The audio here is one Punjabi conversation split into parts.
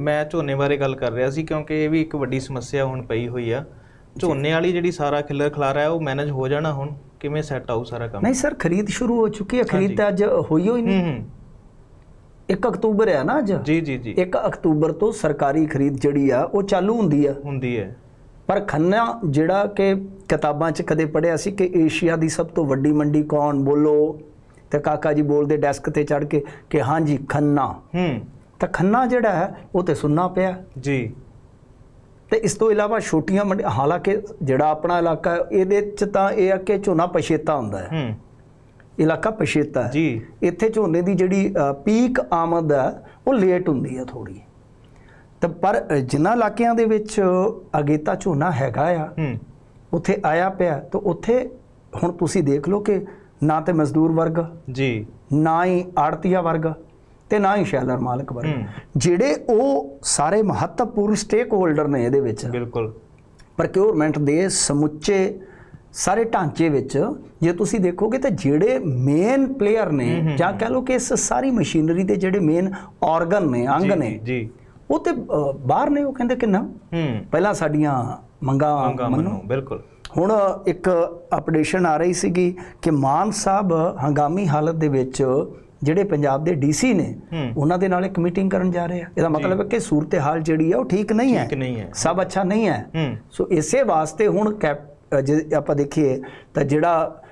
ਮੈਂ ਝੋਨੇ ਬਾਰੇ ਗੱਲ ਕਰ ਰਿਹਾ ਸੀ ਕਿਉਂਕਿ ਇਹ ਵੀ ਇੱਕ ਵੱਡੀ ਸਮੱਸਿਆ ਹੁਣ ਪਈ ਹੋਈ ਆ। ਝੋਨੇ ਵਾਲੀ ਜਿਹੜੀ ਸਾਰਾ ਖਿੱਲਰ ਖਲਾਰਾ ਹੈ ਉਹ ਮੈਨੇਜ ਹੋ ਜਾਣਾ ਹੁਣ? ਕਿਵੇਂ ਸੈੱਟ ਆਊ ਸਾਰਾ ਕੰਮ? ਨਹੀਂ ਸਰ ਖਰੀਦ ਸ਼ੁਰੂ ਹੋ ਚੁੱਕੀ ਹੈ। ਖਰੀਦ ਤਾਂ ਅੱਜ ਹੋਈ ਹੋਈ ਨਹੀਂ। ਹੂੰ ਹੂੰ। 1 ਅਕਤੂਬਰ ਹੈ ਨਾ ਅੱਜ? ਜੀ ਜੀ ਜੀ। 1 ਅਕਤੂਬਰ ਤੋਂ ਸਰਕਾਰੀ ਖਰੀਦ ਜਿਹੜੀ ਆ ਉਹ ਚਾਲੂ ਹੁੰਦੀ ਆ। ਹੁੰਦੀ ਹੈ। ਪਰ ਖੰਨਾ ਜਿਹੜਾ ਕਿ ਕਿਤਾਬਾਂ 'ਚ ਕਦੇ ਪੜਿਆ ਸੀ ਕਿ ਏਸ਼ੀਆ ਦੀ ਸਭ ਤੋਂ ਵੱਡੀ ਮੰਡੀ ਕੌਣ? ਬੋਲੋ। ਤੇ ਕਾਕਾ ਜੀ ਬੋਲਦੇ ਡੈਸਕ ਤੇ ਚੜ ਕੇ ਕਿ ਹਾਂਜੀ ਖੰਨਾ। ਹੂੰ। ਤਾਂ ਖੰਨਾ ਜਿਹੜਾ ਹੈ ਉਹ ਤੇ ਸੁਣਨਾ ਪਿਆ। ਜੀ। ਤੇ ਇਸ ਤੋਂ ਇਲਾਵਾ ਛੋਟੀਆਂ ਮੰਡੀ ਹਾਲਾਂਕਿ ਜਿਹੜਾ ਆਪਣਾ ਇਲਾਕਾ ਇਹਦੇ 'ਚ ਤਾਂ ਇਹ ਆ ਕਿ ਝੋਨਾ ਪਛੇਤਾ ਹੁੰਦਾ ਹੈ। ਹੂੰ। ਇਲਾਕਾ ਪਛੇਤਾ ਹੈ। ਜੀ। ਇੱਥੇ ਝੋਨੇ ਦੀ ਜਿਹੜੀ ਪੀਕ ਆਮਦ ਹੈ ਉਹ ਲੇਟ ਹੁੰਦੀ ਹੈ ਥੋੜੀ ਤਾਂ ਪਰ ਜਿਨ੍ਹਾਂ ਇਲਾਕਿਆਂ ਦੇ ਵਿੱਚ ਅਗੇਤਾ ਝੋਨਾ ਹੈਗਾ ਆ ਹੂੰ। ਉੱਥੇ ਆਇਆ ਪਿਆ ਤਾਂ ਉੱਥੇ ਹੁਣ ਤੁਸੀਂ ਦੇਖ ਲਓ ਕਿ ਨਾ ਤੇ ਮਜ਼ਦੂਰ ਵਰਗ ਜੀ। ਨਾ ਹੀ ਆੜਤੀਆ ਵਰਗ ਤੇ ਨਾ ਹੀ ਸ਼ੈਲਰ ਮਾਲਕ ਵਰਗ। ਜਿਹੜੇ ਉਹ ਸਾਰੇ ਮਹੱਤਵਪੂਰਨ ਸਟੇਕ ਹੋਲਡਰ ਨੇ ਇਹਦੇ ਵਿੱਚ। ਬਿਲਕੁਲ। ਪ੍ਰਕਿਉਰਮੈਂਟ ਦੇ ਸਮੁੱਚੇ ਸਾਰੇ ਢਾਂਚੇ ਵਿੱਚ ਜੇ ਤੁਸੀਂ ਦੇਖੋਗੇ ਤਾਂ ਜਿਹੜੇ ਮੇਨ ਪਲੇਅਰ ਨੇ ਜਾਂ ਕਹ ਲਓ ਕਿ ਇਸ ਸਾਰੀ ਮਸ਼ੀਨਰੀ ਦੇ ਜਿਹੜੇ ਮੇਨ ਆਰਗਨ ਨੇ ਅੰਗ ਨੇ ਜੀ। ਉਹ ਤੇ ਬਾਹਰ ਨੇ ਉਹ ਕਹਿੰਦੇ ਕਿ ਨਾ। ਪਹਿਲਾਂ ਸਾਡੀਆਂ ਮੰਗਾਂ ਮੰਨੋ। ਬਿਲਕੁਲ। ਹੁਣ ਇੱਕ ਅਪਡੇਸ਼ਨ ਆ ਰਹੀ ਸੀਗੀ ਕਿ ਮਾਨ ਸਾਹਿਬ ਹੰਗਾਮੀ ਹਾਲਤ ਦੇ ਵਿੱਚ ਜਿਹੜੇ ਪੰਜਾਬ ਦੇ ਡੀਸੀ ਨੇ। ਉਹਨਾਂ ਦੇ ਨਾਲ ਇੱਕ ਮੀਟਿੰਗ ਕਰਨ ਜਾ ਰਹੇ ਆ। ਇਹਦਾ ਮਤਲਬ ਹੈ ਕਿ ਸੂਰਤ-ਹਾਲ ਜਿਹੜੀ ਆ ਉਹ ਠੀਕ ਨਹੀਂ ਹੈ। ਠੀਕ ਨਹੀਂ ਹੈ। ਸਭ ਅੱਛਾ ਨਹੀਂ ਹੈ। ਸੋ ਇਸੇ ਵਾਸਤੇ ਹੁਣ ਜੇ ਆਪਾਂ ਦੇਖੀਏ ਤਾਂ ਜਿਹੜਾ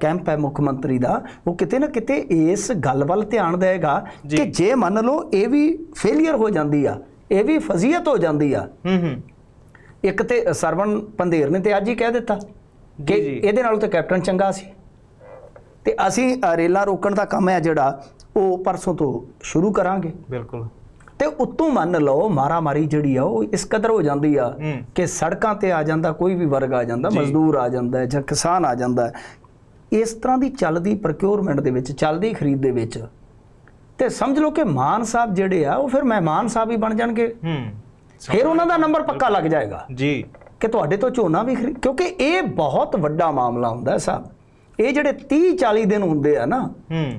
ਕੈਂਪ ਹੈ ਮੁੱਖ ਮੰਤਰੀ ਦਾ ਉਹ ਕਿਤੇ ਨਾ ਕਿਤੇ ਇਸ ਗੱਲ ਵੱਲ ਧਿਆਨ ਦੇਗਾ। ਕਿ ਜੇ ਮੰਨ ਲਓ ਇਹ ਵੀ ਫੇਲਿਅਰ ਹੋ ਜਾਂਦੀ ਆ ਇਹ ਵੀ ਫਜ਼ੀਅਤ ਹੋ ਜਾਂਦੀ ਆ। ਹੂੰ ਹੂੰ। ਇੱਕ ਤੇ ਸਰਵਣ ਪੰਧੇਰ ਨੇ ਤੇ ਅੱਜ ਹੀ ਕਹਿ ਦਿੱਤਾ ਕਿ। ਇਹਦੇ ਨਾਲ ਤਾਂ ਕੈਪਟਨ ਚੰਗਾ ਸੀ। ਤੇ ਅਸੀਂ ਰੇਲਾਂ ਰੋਕਣ ਦਾ ਕੰਮ ਹੈ ਜਿਹੜਾ ਉਹ ਪਰਸੋਂ ਤੋਂ ਸ਼ੁਰੂ ਕਰਾਂਗੇ। ਬਿਲਕੁਲ। ਤੇ ਉੱਤੋਂ ਮੰਨ ਲਓ ਮਾਰਾ ਮਾਰੀ ਜਿਹੜੀ ਆ ਉਹ ਇਸ ਕਦਰ ਹੋ ਜਾਂਦੀ ਆ ਕਿ ਸੜਕਾਂ ਤੇ ਆ ਜਾਂਦਾ ਕੋਈ ਵੀ ਵਰਗ ਆ ਜਾਂਦਾ। ਮਜ਼ਦੂਰ ਆ ਜਾਂਦਾ ਜਾਂ ਕਿਸਾਨ ਆ ਜਾਂਦਾ। ਇਸ ਤਰ੍ਹਾਂ ਦੀ ਚੱਲਦੀ ਪ੍ਰੋਕਿਉਰਮੈਂਟ ਦੇ ਵਿੱਚ ਚੱਲਦੀ ਖਰੀਦ ਦੇ ਵਿੱਚ ਤੇ ਸਮਝ ਲਓ ਕਿ ਮਾਨ ਸਾਹਿਬ ਜਿਹੜੇ ਆ ਉਹ ਫਿਰ ਮਹਿਮਾਨ ਸਾਹਿਬ ਹੀ ਬਣ ਜਾਣਗੇ। ਹੂੰ। ਫਿਰ ਉਹਨਾਂ ਦਾ ਨੰਬਰ ਪੱਕਾ ਲੱਗ ਜਾਏਗਾ। ਜੀ। ਕਿ ਤੁਹਾਡੇ ਤੋਂ ਝੋਨਾ ਵੀ ਕਿਉਂਕਿ ਇਹ ਬਹੁਤ ਵੱਡਾ ਮਾਮਲਾ ਹੁੰਦਾ ਹੈ ਸਾਹਿਬ। ਇਹ ਜਿਹੜੇ 30 40 ਦਿਨ ਹੁੰਦੇ ਆ ਨਾ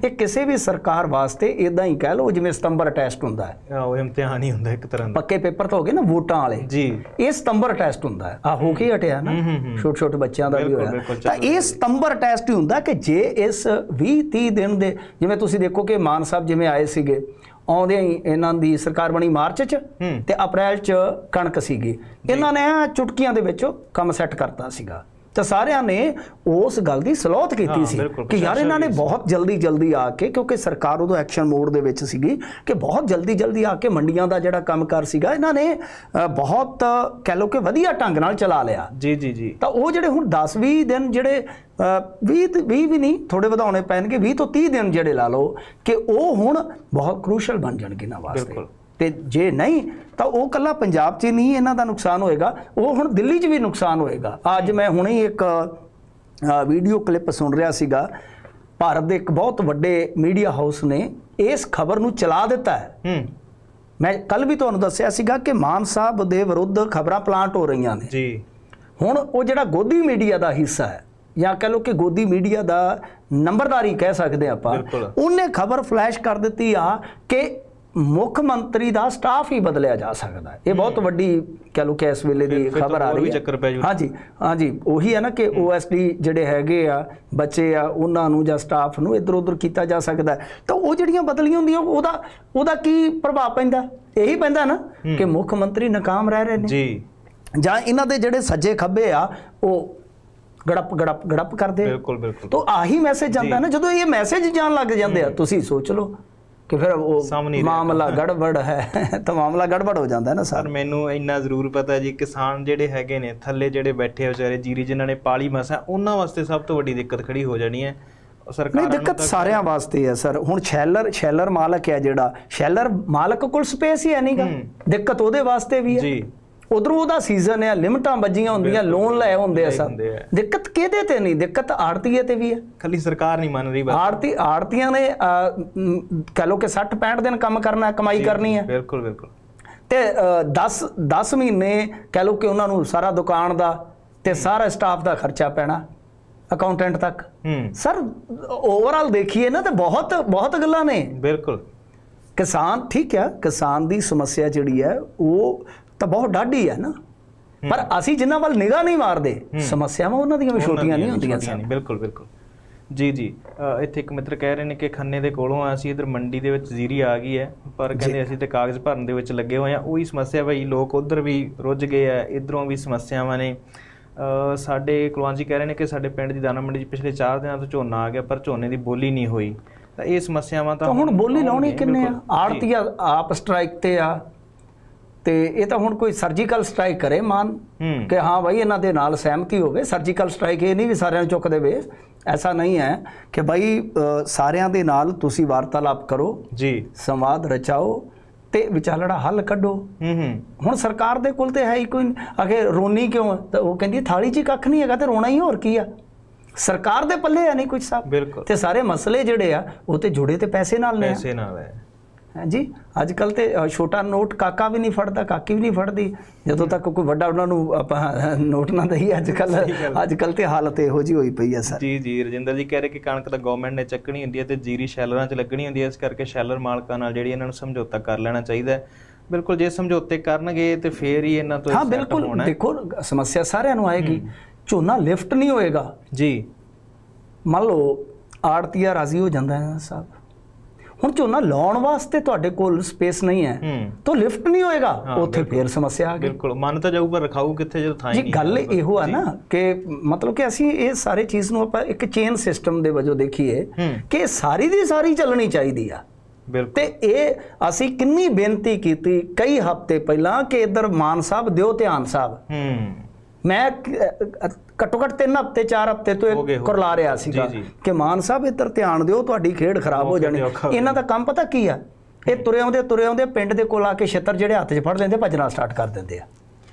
ਇਹ ਕਿਸੇ ਵੀ ਸਰਕਾਰ ਵਾਸਤੇ ਇਦਾਂ ਹੀ ਕਹਿ ਲਓ ਜਿਵੇਂ ਸਤੰਬਰ ਟੈਸਟ ਹੁੰਦਾ ਹੈ। ਉਹ ਇਮਤਿਹਾਨ ਹੀ ਹੁੰਦਾ ਇੱਕ ਤਰ੍ਹਾਂ ਦਾ। ਪੱਕੇ ਪੇਪਰ ਤਾਂ ਹੋ ਗਏ ਨਾ ਵੋਟਾਂ ਵਾਲੇ। ਜੀ। ਇਹ ਸਤੰਬਰ ਟੈਸਟ ਹੁੰਦਾ ਹੈ। ਆ ਹੋ ਕੇ ਹਟਿਆ ਨਾ। ਛੋਟੇ ਛੋਟੇ ਬੱਚਿਆਂ ਦਾ ਵੀ ਹੋਇਆ। ਤਾਂ ਇਹ ਸਤੰਬਰ ਟੈਸਟ ਹੀ ਹੁੰਦਾ ਕਿ ਜੇ ਇਸ 20 30 ਦਿਨ ਦੇ ਜਿਵੇਂ ਤੁਸੀਂ ਦੇਖੋ ਕਿ ਮਾਨ ਸਾਹਿਬ ਜਿਵੇਂ ਆਏ ਸੀਗੇ ਆਉਂਦੇ ਹੀ ਇਹਨਾਂ ਦੀ ਸਰਕਾਰ ਬਣੀ ਮਾਰਚ 'ਚ ਤੇ ਅਪ੍ਰੈਲ 'ਚ ਕਣਕ ਸੀਗੀ। ਇਹਨਾਂ ਨੇ ਚੁਟਕੀਆਂ ਦੇ ਵਿੱਚ ਕੰਮ ਸੈੱਟ ਕਰਤਾ ਸੀਗਾ। ਤਾਂ ਸਾਰਿਆਂ ਨੇ ਉਸ ਗੱਲ ਦੀ ਸਲੋਤ ਕੀਤੀ ਸੀ ਕਿ ਯਾਰ ਇਹਨਾਂ ਨੇ ਬਹੁਤ ਜਲਦੀ ਜਲਦੀ ਆ ਕੇ ਕਿਉਂਕਿ ਸਰਕਾਰ ਉਦੋਂ ਐਕਸ਼ਨ ਮੋਡ ਦੇ ਵਿੱਚ ਸੀਗੀ ਕਿ ਬਹੁਤ ਜਲਦੀ ਜਲਦੀ ਆ ਕੇ ਮੰਡੀਆਂ ਦਾ ਜਿਹੜਾ ਕੰਮਕਾਰ ਸੀਗਾ ਇਹਨਾਂ ਨੇ ਬਹੁਤ ਕਹਿ ਲਓ ਕਿ ਵਧੀਆ ਢੰਗ ਨਾਲ ਚਲਾ ਲਿਆ। ਜੀ ਜੀ ਜੀ। ਤਾਂ ਉਹ ਜਿਹੜੇ ਹੁਣ 10 20 ਦਿਨ ਜਿਹੜੇ ਅ, 20 ਤੇ 20 ਵੀ ਨਹੀਂ ਥੋੜੇ ਵਧਾਉਣੇ ਪੈਣਗੇ 20 ਤੋਂ 30 ਦਿਨ ਜਿਹੜੇ ਲਾ ਲਓ ਕਿ ਉਹ ਹੁਣ ਬਹੁਤ ਕ੍ਰੂਸ਼ਲ ਬਣ ਜਾਣਗੇ ਨਾ ਵਾਸਤੇ। ਬਿਲਕੁਲ। ਤੇ ਜੇ ਨਹੀਂ ਤਾਂ ਉਹ ਕੱਲਾ ਪੰਜਾਬ 'ਚ ਨਹੀਂ ਇਹਨਾਂ ਦਾ ਨੁਕਸਾਨ ਹੋਏਗਾ ਉਹ ਹੁਣ ਦਿੱਲੀ 'ਚ ਵੀ ਨੁਕਸਾਨ ਹੋਏਗਾ। ਅੱਜ ਮੈਂ ਹੁਣੇ ਇੱਕ ਵੀਡੀਓ ਕਲਿੱਪ ਸੁਣ ਰਿਹਾ ਸੀਗਾ। ਭਾਰਤ ਦੇ ਇੱਕ ਬਹੁਤ ਵੱਡੇ ਮੀਡੀਆ ਹਾਊਸ ਨੇ ਇਸ ਖਬਰ ਨੂੰ ਚਲਾ ਦਿੱਤਾ ਹੈ। ਹੂੰ। ਮੈਂ ਕੱਲ ਵੀ ਤੁਹਾਨੂੰ ਦੱਸਿਆ ਸੀਗਾ ਕਿ ਮਾਨ ਸਾਹਿਬ ਦੇ ਵਿਰੁੱਧ ਖਬਰਾਂ ਪਲਾਂਟ ਹੋ ਰਹੀਆਂ ਨੇ। ਜੀ। ਹੁਣ ਉਹ ਜਿਹੜਾ ਗੋਦੀ ਮੀਡੀਆ ਦਾ ਹਿੱਸਾ ਹੈ ਜਾਂ ਕਹ ਲਓ ਕਿ ਗੋਦੀ ਮੀਡੀਆ ਦਾ ਨੰਬਰਦਾਰੀ ਕਹਿ ਸਕਦੇ ਆਪਾਂ। ਉਹਨੇ ਖਬਰ ਫਲੈਸ਼ ਕਰ ਦਿੱਤੀ ਆ ਕਿ ਮੁੱਖ ਮੰਤਰੀ ਦਾ ਸਟਾਫ ਹੀ ਬਦਲਿਆ ਜਾ ਸਕਦਾ ਹੈ। ਇਹ ਬਹੁਤ ਵੱਡੀ ਕਹ ਲਓ ਕਿ ਇਸ ਵੇਲੇ ਦੀ ਖਬਰ ਆ ਰਹੀ ਹੈ। ਹਾਂਜੀ ਹਾਂਜੀ ਉਹੀ ਹੈ ਨਾ ਕਿ ਓਐਸਡੀ ਜਿਹੜੇ ਹੈਗੇ ਆ ਬੱਚੇ ਆ ਉਹਨਾਂ ਨੂੰ ਜਾਂ ਸਟਾਫ ਨੂੰ ਇੱਧਰ ਉੱਧਰ ਕੀਤਾ ਜਾ ਸਕਦਾ ਹੈ। ਤਾਂ ਉਹ ਜਿਹੜੀਆਂ ਬਦਲੀਆਂ ਹੁੰਦੀਆਂ ਉਹਦਾ ਉਹਦਾ ਕੀ ਪ੍ਰਭਾਵ ਪੈਂਦਾ? ਇਹੀ ਪੈਂਦਾ ਨਾ ਕਿ ਮੁੱਖ ਮੰਤਰੀ ਨਾਕਾਮ ਰਹਿ ਰਹੇ ਨੇ। ਜੀ। ਜਾਂ ਇਹਨਾਂ ਦੇ ਜਿਹੜੇ ਸੱਜੇ ਖੱਬੇ ਆ ਉਹ ਗੜਪ ਗੜਪ ਗੜਪ ਕਰਦੇ। ਬਿਲਕੁਲ ਬਿਲਕੁਲ। ਤਾਂ ਆਹੀ ਮੈਸੇਜ ਜਾਂਦਾ ਨਾ ਜਦੋਂ ਇਹ ਮੈਸੇਜ ਜਾਣ ਲੱਗ ਜਾਂਦੇ ਆ ਤੁਸੀਂ ਸੋਚ ਲਓ। ਕਿ ਫਿਰ ਉਹ ਹੀ ਮਾਮਲਾ ਗੜਬੜ ਹੈ ਤਾਂ ਮਾਮਲਾ ਗੜਬੜ ਹੋ ਜਾਂਦਾ ਨਾ ਪਰ ਸਰ ਮੈਨੂੰ ਇੰਨਾ ਜ਼ਰੂਰ ਪਤਾ ਜੀ ਕਿਸਾਨ ਜਿਹੜੇ ਹੈਗੇ ਨੇ ਥੱਲੇ ਜਿਹੜੇ ਬੈਠੇ ਵਿਚਾਰੇ ਜੀਰੀ ਜਿਨ੍ਹਾਂ ਨੇ ਪਾਲੀ ਮਸਾ ਉਹਨਾਂ ਵਾਸਤੇ ਸਭ ਤੋਂ ਵੱਡੀ ਦਿੱਕਤ ਖੜੀ ਹੋ ਜਾਣੀ ਹੈ। ਸਰਕਾਰਾਂ ਨਹੀਂ ਨੂੰ ਦਿੱਕਤ ਸਾਰਿਆਂ ਵਾਸਤੇ ਹੈ ਸਰ। ਹੁਣ ਸ਼ੈਲਰ ਸ਼ੈਲਰ ਮਾਲਕ ਹੈ ਜਿਹੜਾ। ਸ਼ੈਲਰ ਮਾਲਕ ਕੋਲ ਸਪੇਸ ਹੀ ਹੈ ਨਹੀਂਗਾ ਹੂੰ। ਦਿੱਕਤ ਉਹਦੇ ਵਾਸਤੇ ਵੀ ਹੈ। ਜੀ। ਉਧਰੋਂ ਉਹਦਾ ਸੀਜ਼ਨ ਹੈ ਲਿਮਟਾਂ ਵੱਜੀਆਂ ਹੁੰਦੀਆਂ ਲੋਨ ਲਏ ਹੁੰਦੇ ਆ ਆ। ਦਿੱਕਤ ਕਿਹਦੇ ਤੇ ਨਹੀਂ ਦਿੱਕਤ ਆੜਤੀਏ ਤੇ ਵੀ ਹੈ ਖਾਲੀ ਸਰਕਾਰ ਨਹੀਂ ਮੰਨ ਰਹੀ ਬਸ। ਆੜਤੀ ਆੜਤੀਆਂ ਨੇ ਕਹਿ ਲਓ ਕਿ 60 65 ਦਿਨ ਕੰਮ ਕਰਨਾ ਕਮਾਈ ਕਰਨੀ ਹੈ ਬਿਲਕੁਲ ਬਿਲਕੁਲ। ਤੇ 10 10 ਮਹੀਨੇ ਕਹਿ ਲਓ ਕਿ ਉਹਨਾਂ ਨੂੰ ਸਾਰਾ ਦੁਕਾਨ ਦਾ ਤੇ ਸਾਰਾ ਸਟਾਫ ਦਾ ਖਰਚਾ ਪੈਣਾ ਅਕਾਊਂਟੈਂਟ ਤੱਕ। ਸਰ ਓਵਰਆਲ ਦੇਖੀਏ ਨਾ ਤੇ ਬਹੁਤ ਬਹੁਤ ਗੱਲਾਂ ਨੇ। ਬਿਲਕੁਲ। ਕਿਸਾਨ ਠੀਕ ਹੈ ਕਿਸਾਨ ਦੀ ਸਮੱਸਿਆ ਜਿਹੜੀ ਹੈ ਉਹ ਤਾਂ ਬਹੁਤ ਡਾਢੀ ਹੈ ਨਾ। ਪਰ ਅਸੀਂ ਜਿਨ੍ਹਾਂ ਵੱਲ ਨਿਗਾਹ ਨਹੀਂ ਮਾਰਦੇ ਸਮੱਸਿਆਵਾਂ ਉਹਨਾਂ ਦੀਆਂ ਵੀ ਛੋਟੀਆਂ ਨਹੀਂ ਹੁੰਦੀਆਂ ਨਹੀਂ ਬਿਲਕੁਲ ਬਿਲਕੁਲ। ਜੀ ਜੀ। ਇੱਥੇ ਇੱਕ ਮਿੱਤਰ ਕਹਿ ਰਹੇ ਨੇ ਕਿ ਖੰਨੇ ਦੇ ਕੋਲੋਂ ਆ ਅਸੀਂ ਇਧਰ ਮੰਡੀ ਦੇ ਵਿੱਚ ਜ਼ੀਰੀ ਆ ਗਈ ਹੈ ਪਰ ਕਹਿੰਦੇ ਅਸੀਂ ਤੇ ਕਾਗਜ਼ ਭਰਨ ਦੇ ਵਿੱਚ ਲੱਗੇ ਹੋਏ ਆ। ਉਹੀ ਸਮੱਸਿਆ ਭਾਈ ਲੋਕ ਉਧਰ ਵੀ ਰੁੱਝ ਗਏ ਆ ਇਧਰੋਂ ਵੀ ਸਮੱਸਿਆਵਾਂ ਨੇ। ਸਾਡੇ ਕੁਲਵੰਤ ਜੀ ਕਹਿ ਰਹੇ ਨੇ ਕਿ ਸਾਡੇ ਪਿੰਡ ਦੀ ਦਾਣਾ ਮੰਡੀ 'ਚ ਪਿਛਲੇ 4 ਦਿਨਾਂ ਤੋਂ ਝੋਨਾ ਆ ਗਿਆ ਪਰ ਝੋਨੇ ਦੀ ਬੋਲੀ ਨਹੀਂ ਹੋਈ। ਤਾਂ ਇਹ ਸਮੱਸਿਆਵਾਂ ਤਾਂ ਹੁਣ ਬੋਲੀ ਲਾਉਣੀ ਕਿੰਨੇ ਆ। ਆੜਤੀਆ ਆਪ ਸਟ੍ਰਾਈਕ ਤੇ ਆ ਤੇ ਇਹ ਤਾਂ ਹੁਣ ਕੋਈ ਸਰਜੀਕਲ ਸਟ੍ਰਾਈਕ ਕਰੇ ਮਾਨ ਕਿ ਹਾਂ ਭਾਈ ਇਹਨਾਂ ਦੇ ਨਾਲ ਸਹਿਮਤੀ ਹੋਵੇ ਸਰਜੀਕਲ ਸਟ੍ਰਾਈਕ ਇਹ ਨਹੀਂ ਵੀ ਸਾਰਿਆਂ ਨੂੰ ਚੁੱਕ ਦੇਵੇ ਐਸਾ ਨਹੀਂ ਹੈ ਕਿ ਭਾਈ ਸਾਰਿਆਂ ਦੇ ਨਾਲ ਤੁਸੀਂ ਵਾਰਤਾਲਾਪ ਕਰੋ ਜੀ। ਸੰਵਾਦ ਰਚਾਓ ਤੇ ਵਿਚਾਲੜਾ ਹੱਲ ਕੱਢੋ। ਹੁਣ ਸਰਕਾਰ ਦੇ ਕੋਲ ਤੇ ਹੈ ਹੀ ਕੋਈ ਅਗੇ ਰੋਣੀ ਕਿਉਂ? ਤਾਂ ਉਹ ਕਹਿੰਦੀ ਥਾਲੀ 'ਚ ਕੱਖ ਨਹੀਂ ਹੈਗਾ ਤੇ ਰੋਣਾ ਹੀ ਹੋਰ ਕੀ ਆ? ਸਰਕਾਰ ਦੇ ਪੱਲੇ ਆ ਨਹੀਂ ਕੁਝ ਸਾਹਿਬ ਤੇ ਸਾਰੇ ਮਸਲੇ ਜਿਹੜੇ ਆ ਉਹ ਤੇ ਜੁੜੇ ਤੇ ਪੈਸੇ ਨਾਲ ਨੇ ਪੈਸੇ ਨਾਲ ਹੈ। ਹਾਂਜੀ ਅੱਜ ਕੱਲ ਤੇ ਛੋਟਾ ਨੋਟ ਕਾਕਾ ਵੀ ਨਹੀਂ ਫੜਦਾ ਕਾਕੀ ਵੀ ਨਹੀਂ ਫੜਦੀ। ਜਦੋਂ ਤੱਕ ਕੋਈ ਵੱਡਾ ਉਹਨਾਂ ਨੂੰ ਆਪਾਂ ਨੋਟ ਨਾ ਦਈ ਅੱਜ ਕੱਲ ਅੱਜ ਕੱਲ ਤੇ ਹਾਲਤ ਇਹੋ ਜੀ ਹੋਈ ਪਈ ਹੈ ਸਰ। ਜੀ ਜੀ ਰਜਿੰਦਰ ਜੀ ਕਹਿ ਰਹੇ ਕਿ ਕਣਕ ਤਾਂ ਗਵਰਨਮੈਂਟ ਨੇ ਚੱਕਣੀ ਹੁੰਦੀ ਹੈ ਤੇ ਜੀਰੀ ਸ਼ੈਲਰਾਂ 'ਚ ਲੱਗਣੀ ਹੁੰਦੀ ਹੈ ਇਸ ਕਰਕੇ ਸ਼ੈਲਰ ਮਾਲਕਾਂ ਨਾਲ ਜਿਹੜੀ ਇਹਨਾਂ ਨੂੰ ਸਮਝੌਤਾ ਕਰ ਲੈਣਾ ਚਾਹੀਦਾ ਹੈ। ਬਿਲਕੁਲ ਜੇ ਸਮਝੌਤੇ ਕਰਨਗੇ ਤੇ ਫੇਰ ਹੀ ਇਹਨਾਂ ਤੋਂ ਹਾਂ ਬਿਲਕੁਲ। ਦੇਖੋ ਸਮੱਸਿਆ ਸਾਰਿਆਂ ਨੂੰ ਆਏਗੀ। ਝੋਨਾ ਲਿਫਟ ਨਹੀਂ ਹੋਏਗਾ। ਜੀ। ਮੰਨ ਲਓ ਆੜਤੀਆ ਰਾਜ਼ੀ ਹੋ ਜਾਂਦਾ ਹੈ ਸਾਹਿਬ। ਹੁਣ ਝੋਨਾ ਲਾਉਣ ਵਾਸਤੇ ਤੁਹਾਡੇ ਕੋਲ ਸਪੇਸ ਨਹੀਂ ਹੈ ਤਾਂ ਲਿਫਟ ਨਹੀਂ ਹੋਏਗਾ ਉੱਥੇ ਫੇਰ ਸਮੱਸਿਆ ਆ ਗਈ। ਬਿਲਕੁਲ ਮਨ ਤਾਂ ਜਾਊ ਪਰ ਰਖਾਊ ਕਿੱਥੇ ਜਦੋਂ ਥਾਂ ਜੀ ਨਹੀਂ ਗੱਲ। ਇਹੋ ਆ ਨਾ ਕਿ ਮਤਲਬ ਕਿ ਅਸੀਂ ਇਹ ਸਾਰੇ ਚੀਜ਼ ਨੂੰ ਆਪਾਂ ਇੱਕ ਚੇਨ ਸਿਸਟਮ ਦੇ ਵਜੋਂ ਦੇਖੀਏ ਕਿ ਸਾਰੀ ਦੀ ਸਾਰੀ ਚੱਲਣੀ ਚਾਹੀਦੀ ਆ। ਬਿਲਕੁਲ। ਤੇ ਇਹ ਅਸੀਂ ਕਿੰਨੀ ਬੇਨਤੀ ਕੀਤੀ ਕਈ ਹਫ਼ਤੇ ਪਹਿਲਾਂ ਕਿ ਇਧਰ ਮਾਨ ਸਾਹਿਬ ਦਿਓ ਧਿਆਨ ਸਾਹਿਬ। ਹੂੰ। ਮੈਂ ਘੱਟੋ ਘੱਟ 3 ਹਫ਼ਤੇ 4 ਹਫ਼ਤੇ ਤੋਂ ਹੋ ਇਹ ਹੋ ਕਰਲਾ ਰਿਹਾ ਸੀਗਾ। ਕਿ ਮਾਨ ਸਾਹਿਬ ਇੱਧਰ ਧਿਆਨ ਦਿਓ ਤੁਹਾਡੀ ਖੇਡ ਖਰਾਬ ਹੋ ਜਾਣੀ। ਹੋ ਇਹਨਾਂ ਦਾ ਕੰਮ ਪਤਾ ਕੀ ਆ? ਇਹ ਤੁਰੇ ਆਉਂਦੇ ਤੁਰੇ ਆਉਂਦੇ ਪਿੰਡ ਦੇ ਕੋਲ ਆ ਕੇ ਛੱਤਰ ਜਿਹੜੇ ਹੱਥ 'ਚ ਫੜ ਲੈਂਦੇ ਭੱਜਣਾ ਸਟਾਰਟ ਕਰ ਦਿੰਦੇ ਆ।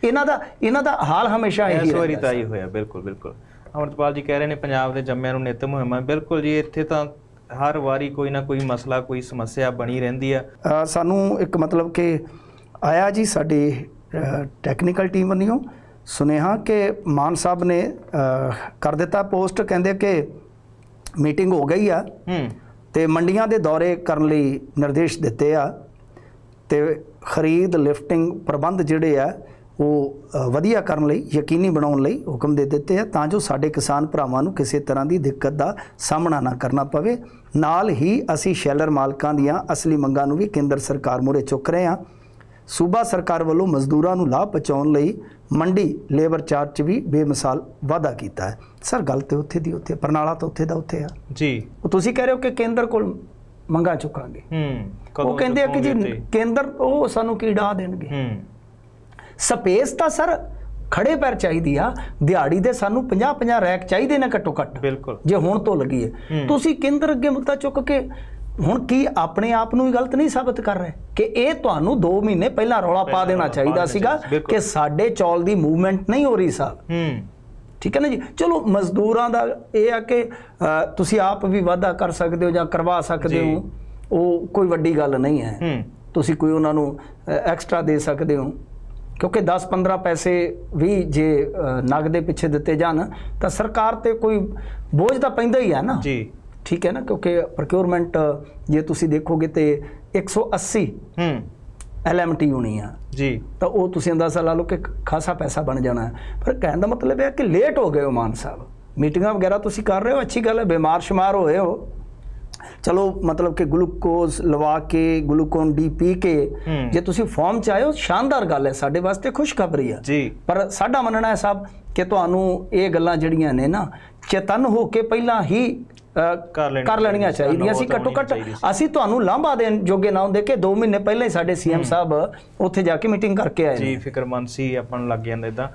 ਇਹਨਾਂ ਦਾ ਇਹਨਾਂ ਦਾ ਹਾਲ ਹਮੇਸ਼ਾ ਇਹੀ ਇਸ ਵਾਰੀ ਰਹਿੰਦਾ ਤਾਂ ਹੀ ਹੋਇਆ ਬਿਲਕੁਲ ਬਿਲਕੁਲ। ਅਮਰਤਪਾਲ ਜੀ ਕਹਿ ਰਹੇ ਨੇ ਪੰਜਾਬ ਦੇ ਜੰਮਿਆਂ ਨੂੰ ਨਿਤ ਮੁਹਿੰਮਾਂ ਬਿਲਕੁਲ ਜੀ ਇੱਥੇ ਤਾਂ ਹਰ ਵਾਰੀ ਕੋਈ ਨਾ ਕੋਈ ਮਸਲਾ ਕੋਈ ਸਮੱਸਿਆ ਬਣੀ ਰਹਿੰਦੀ ਆ। ਸਾਨੂੰ ਇੱਕ ਮਤਲਬ ਕਿ ਆਇਆ ਜੀ ਸਾਡੀ ਟੈਕਨੀਕਲ ਟੀਮ ਵੱਲੋਂ। ਸੁਨੇਹਾ ਕਿ ਮਾਨ ਸਾਹਿਬ ਨੇ ਕਰ ਦਿੱਤਾ ਪੋਸਟ ਕਹਿੰਦੇ ਕਿ ਮੀਟਿੰਗ ਹੋ ਗਈ ਆ। ਤੇ ਮੰਡੀਆਂ ਦੇ ਦੌਰੇ ਕਰਨ ਲਈ ਨਿਰਦੇਸ਼ ਦਿੱਤੇ ਆ। ਤੇ ਖਰੀਦ ਲਿਫਟਿੰਗ ਪ੍ਰਬੰਧ ਜਿਹੜੇ ਆ ਉਹ ਵਧੀਆ ਕਰਨ ਲਈ ਯਕੀਨੀ ਬਣਾਉਣ ਲਈ ਹੁਕਮ ਦੇ ਦਿੱਤੇ ਆ ਤਾਂ ਜੋ ਸਾਡੇ ਕਿਸਾਨ ਭਰਾਵਾਂ ਨੂੰ ਕਿਸੇ ਤਰ੍ਹਾਂ ਦੀ ਦਿੱਕਤ ਦਾ ਸਾਹਮਣਾ ਨਾ ਕਰਨਾ ਪਵੇ। ਨਾਲ ਹੀ ਅਸੀਂ ਸ਼ੈਲਰ ਮਾਲਕਾਂ ਦੀਆਂ ਅਸਲੀ ਮੰਗਾਂ ਨੂੰ ਵੀ ਕੇਂਦਰ ਸਰਕਾਰ ਮੂਹਰੇ ਚੁੱਕ ਰਹੇ ਹਾਂ। ਸੂਬਾ ਸਰਕਾਰ ਵੱਲੋਂ ਮਜ਼ਦੂਰਾਂ ਨੂੰ ਲਾਭ ਪਹੁੰਚਾਉਣ ਲਈ ਮੰਡੀ ਲੇਬਰ ਚਾਰਜ 'ਚ ਵੀ ਬੇਮਿਸਾਲ ਵਾਅਦਾ ਕੀਤਾ ਹੈ। ਸਰ ਗੱਲ ਤੇ ਉੱਥੇ ਦੀ ਉੱਥੇ ਪਰਨਾਲਾ ਤਾਂ ਉੱਥੇ ਦਾ ਉੱਥੇ ਆ। ਜੀ। ਉਹ ਤੁਸੀਂ ਕਹਿ ਰਹੇ ਹੋ ਕਿ ਕੇਂਦਰ ਕੋਲ ਮੰਗਾ ਚੁੱਕਾਂਗੇ। ਹੂੰ ਉਹ ਕਹਿੰਦੇ ਆ ਕਿ ਜੀ? ਕੇਂਦਰ ਉਹ ਸਾਨੂੰ ਕੀ ਡਾ ਦੇਣਗੇ? ਹੂੰ। ਸਪੇਸ ਤਾਂ ਸਰ ਖੜੇ ਪੈਰ ਚਾਹੀਦੀ ਆ ਦਿਹਾੜੀ ਦੇ ਸਾਨੂੰ 50 50 ਰੈਕ ਚਾਹੀਦੇ ਨੇ ਘੱਟੋ ਘੱਟ। ਬਿਲਕੁਲ। ਜੇ ਹੁਣ ਤੋਂ ਲੱਗੀ ਹੈ ਹੂੰ। ਤੁਸੀਂ ਕੇਂਦਰ ਅੱਗੇ ਮੁੱਦਾ ਚੁੱਕ ਕੇ ਹੁਣ ਕੀ ਆਪਣੇ ਆਪ ਨੂੰ ਹੀ ਗਲਤ ਨਹੀਂ ਸਾਬਤ ਕਰ ਰਹੇ? ਕਿ ਇਹ ਤੁਹਾਨੂੰ 2 ਮਹੀਨੇ ਪਹਿਲਾਂ ਰੌਲਾ ਪਾ ਦੇਣਾ ਚਾਹੀਦਾ ਸੀਗਾ। ਕਿ ਸਾਡੇ ਚੌਲ ਦੀ ਮੂਵਮੈਂਟ ਨਹੀਂ ਹੋ ਰਹੀ ਸਾਹਿਬ ਹੂੰ। ਠੀਕ ਹੈ ਨਾ ਜੀ? ਚਲੋ ਮਜ਼ਦੂਰਾਂ ਦਾ ਇਹ ਆ ਕਿ ਤੁਸੀਂ ਆਪ ਵੀ ਵਾਅਦਾ ਕਰ ਸਕਦੇ ਹੋ ਜਾਂ ਕਰਵਾ ਸਕਦੇ। ਹੋ। ਉਹ ਕੋਈ ਵੱਡੀ ਗੱਲ ਨਹੀਂ ਹੈ। ਤੁਸੀਂ ਕੋਈ ਉਹਨਾਂ ਨੂੰ ਐਕਸਟਰਾ ਦੇ ਸਕਦੇ ਹੋ। ਕਿਉਂਕਿ 10-15 ਪੈਸੇ ਵੀ ਜੇ ਨਗਦ ਦੇ ਪਿੱਛੇ ਦਿੱਤੇ ਜਾਣ ਤਾਂ ਸਰਕਾਰ ਤੇ ਕੋਈ ਬੋਝ ਤਾਂ ਪੈਂਦਾ ਹੀ ਹੈ ਨਾ। ਜੀ। ਠੀਕ ਹੈ ਨਾ? ਕਿਉਂਕਿ ਪ੍ਰੋਕਿਉਰਮੈਂਟ ਜੇ ਤੁਸੀਂ ਦੇਖੋਗੇ ਤੇ 180 ਹੂੰ। ਐਲਐਮਟੀ ਹੋਣੀ ਆ। ਜੀ। ਤਾਂ ਉਹ ਤੁਸੀਂ ਅੰਦਾਜ਼ਾ ਲਾ ਲਓ ਕਿ ਖਾਸਾ ਪੈਸਾ ਬਣ ਜਾਣਾ ਪਰ ਕਹਿਣ ਦਾ ਮਤਲਬ ਇਹ ਹੈ ਕਿ ਲੇਟ ਹੋ ਗਏ ਹੋ ਮਾਨ ਸਾਹਿਬ। ਮੀਟਿੰਗਾਂ ਵਗੈਰਾ ਤੁਸੀਂ ਕਰ ਰਹੇ ਹੋ? ਅੱਛੀ ਗੱਲ ਹੈ ਬਿਮਾਰ ਸ਼ੁਮਾਰ ਹੋਏ ਹੋ। ਚਲੋ ਮਤਲਬ ਕਿ ਗਲੂਕੋਜ਼ ਲਵਾ ਕੇ ਗਲੂਕੋਨ ਡੀ ਪੀ ਕੇ। ਜੇ ਤੁਸੀਂ ਫਾਰਮ ਚ ਹੋ ਸ਼ਾਨਦਾਰ ਗੱਲ ਹੈ। ਸਾਡੇ ਵਾਸਤੇ ਖੁਸ਼ਖਬਰੀ ਹੈ। ਜੀ। ਪਰ ਸਾਡਾ ਮੰਨਣਾ ਹੈ ਸਾਹਿਬ ਕਿ ਤੁਹਾਨੂੰ ਇਹ ਗੱਲਾਂ ਜਿਹੜੀਆਂ ਨੇ ਨਾ ਚੇਤਨ ਹੋ ਕੇ ਪਹਿਲਾਂ ਹੀ ਕਰ ਲੈਣੀਆਂ ਕਰ ਲੈਣੀਆਂ ਚਾਹੀਦੀਆਂ। ਸੀ ਘੱਟੋ ਘੱਟ ਅਸੀਂ ਤੁਹਾਨੂੰ ਲਾਂਭਾ ਦੇਣ ਜੋਗੇ ਨਾ ਹੁੰਦੇ ਕਿ 2 ਮਹੀਨੇ ਪਹਿਲਾਂ ਹੀ ਸਾਡੇ ਸੀਐਮ ਸਾਹਿਬ ਉੱਥੇ ਜਾ ਕੇ ਮੀਟਿੰਗ ਕਰਕੇ ਆਏ ਜੀ ਫਿਕਰਮੰਦ ਸੀ ਆਪਾਂ ਨੂੰ ਲੱਗ ਜਾਂਦਾ ਇਦਾਂ